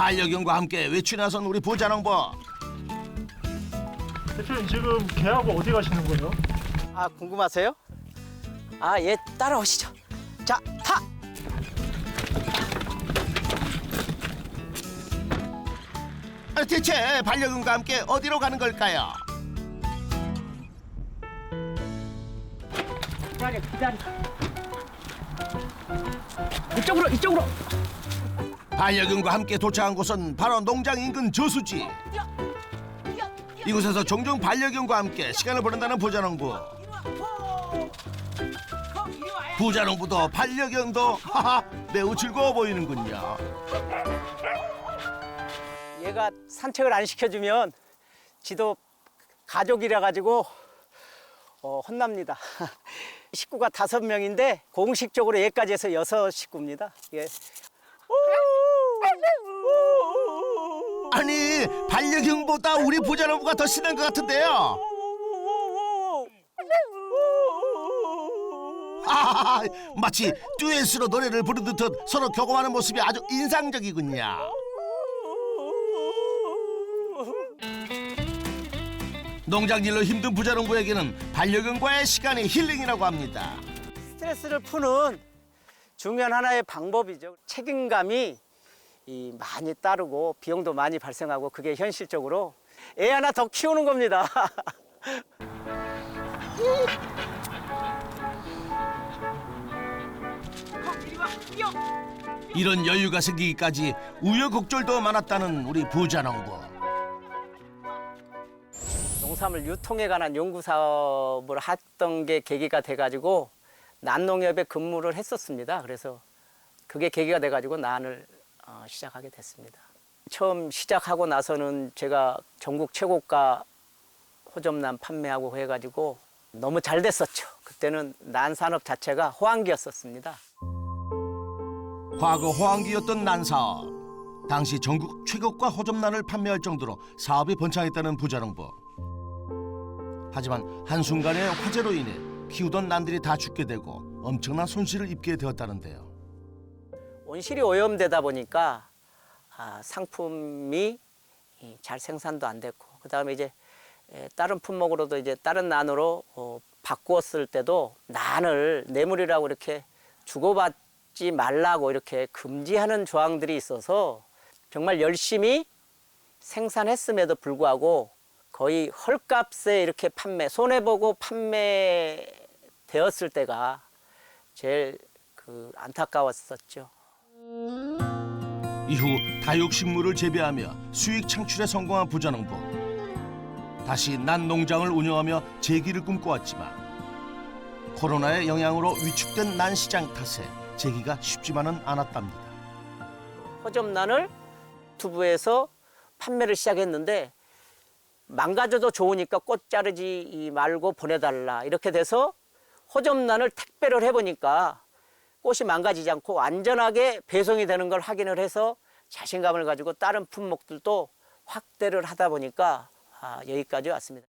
반려견과 함께 외출 나선 우리 부자농부 대표님 지금 개하고 어디 가시는 거예요? 아 궁금하세요? 아얘 따라오시죠. 자 타. 아, 대체 반려견과 함께 어디로 가는 걸까요? 기다려 기다려. 이쪽으로 이쪽으로. 반려견과 함께 도착한 곳은 바로 농장 인근 저수지 이곳에서 종종 반려견과 함께 시간을 보낸다는 부자농부 부자농부도 반려견도 하하 매우 즐거워 보이는군요 얘가 산책을 안 시켜주면 지도 가족이라 가지고 어, 혼납니다. 식구가 다섯 명인데 공식적으로 얘까지 해서 여섯 식구입니다. 예. 아니 반려견보다 우리 부자농부가 더 신난 것 같은데요 아, 마치 듀엣으로 노래를 부르듯 서로 교감하는 모습이 아주 인상적이군요. 농장일로 힘든 부자농부에게는 반려견과의 시간이 힐링이라고 합니다. 스트레스를 푸는 중요한 하나의 방법이죠. 책임감이 이 많이 따르고 비용도 많이 발생하고 그게 현실적으로 애 하나 더 키우는 겁니다. 이런 여유가 생기기까지 우여곡절도 많았다는 우리 부자 농부. 농산물 유통에 관한 연구 사업을 했던 게 계기가 돼가지고 난농협에 근무를 했었습니다. 그래서 그게 계기가 돼가지고 난을 어, 시작하게 됐습니다. 처음 시작하고 나서는 제가 전국 최고가 호접난 판매하고 해가지고 너무 잘 됐었죠. 그때는 난 산업 자체가 호황기였었습니다. 과거 호황기였던 난사업. 당시 전국 최고가 호접란을 판매할 정도로 사업이 번창했다는 부자농부. 하지만 한순간의 화재로 인해 키우던 난들이 다 죽게 되고 엄청난 손실을 입게 되었다는데요. 온실이 오염되다 보니까 아, 상품이 이, 잘 생산도 안 됐고 그다음에 이제 에, 다른 품목으로도 이제 다른 난으로 어, 바꾸었을 때도 난을 뇌물이라고 이렇게 주고받지 말라고 이렇게 금지하는 조항들이 있어서 정말 열심히 생산했음에도 불구하고 거의 헐값에 이렇게 판매 손해 보고 판매되었을 때가 제일 그 안타까웠었죠. 이후 다육식물을 재배하며 수익 창출에 성공한 부자농부. 다시 난 농장을 운영하며 재기를 꿈꿔왔지만 코로나의 영향으로 위축된 난 시장 탓에 재기가 쉽지만은 않았답니다. 허접란을 유튜브에서 판매를 시작했는데 망가져도 좋으니까 꽃 자르지 말고 보내달라 이렇게 돼서 허접란을 택배를 해보니까 꽃이 망가지지 않고 안전하게 배송이 되는 걸 확인을 해서 자신감을 가지고 다른 품목들도 확대를 하다 보니까 아, 여기까지 왔습니다.